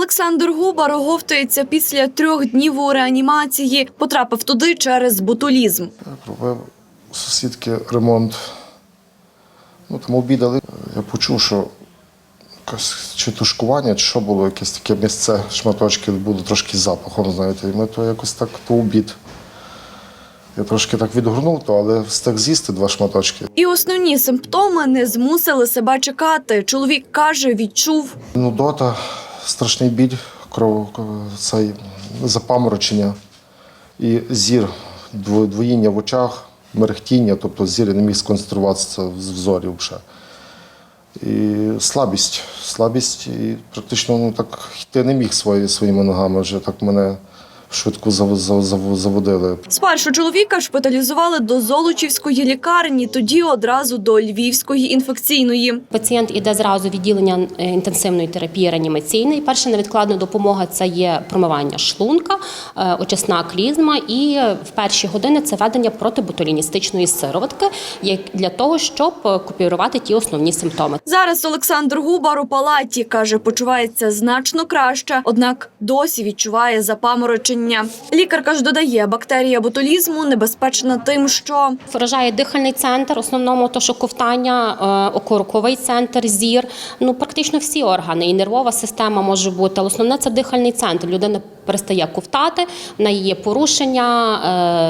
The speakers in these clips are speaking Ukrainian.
Олександр Губар оговтується після трьох днів у реанімації. Потрапив туди через ботулізм. Робив сусідки ремонт. Ну, там обідали. Я почув, що якось чи тушкування, чи що було, якесь таке місце, шматочки було трошки з запахом, знаєте, і ми то якось так по обід. Я трошки так відгорнув, то, але встиг з'їсти два шматочки. І основні симптоми не змусили себе чекати. Чоловік каже, відчув Нудота, страшний біль, кров, цей запаморочення і зір, двоїння в очах, мерехтіння, тобто зір не міг сконцентруватися з взорів. Ще. І слабість. Слабість, і практично ну, так йти не міг свої, своїми ногами. Вже так мене зав- заводили. Спершу чоловіка шпиталізували до Золочівської лікарні, тоді одразу до Львівської інфекційної. Пацієнт іде зразу відділення е, інтенсивної терапії реанімаційної. Перша невідкладна допомога це є промивання шлунка, е, очисна клізма, і в перші години це ведення протиботуліністичної сироватки як для того, щоб е, купірувати ті основні симптоми. Зараз Олександр Губар у палаті каже, почувається значно краще, однак досі відчуває запаморочення. Лікарка ж додає, бактерія ботулізму небезпечна тим, що Вражає дихальний центр, основному то, що ковтання, е, окурковий центр, зір. Ну практично всі органи, і нервова система може бути, але основне це дихальний центр. Людина перестає ковтати, в неї є порушення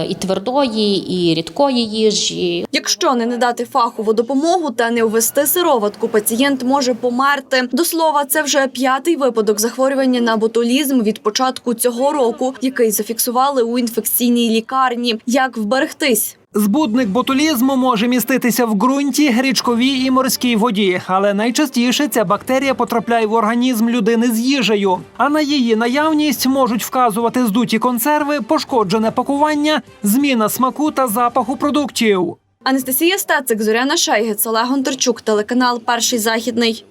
е, і твердої, і рідкої їжі. Якщо не надати фахову допомогу та не ввести сироватку, пацієнт може померти. До слова, це вже п'ятий випадок захворювання на ботулізм від початку цього року, який зафіксували у інфекційній лікарні. Як вберегтись? Збудник ботулізму може міститися в ґрунті, річковій і морській воді, але найчастіше ця бактерія потрапляє в організм людини з їжею. А на її наявність можуть вказувати здуті консерви, пошкоджене пакування, зміна смаку та запаху продуктів. Анастасія Стецик, Зоряна Шайгець, Олег Гонтарчук, телеканал Перший західний.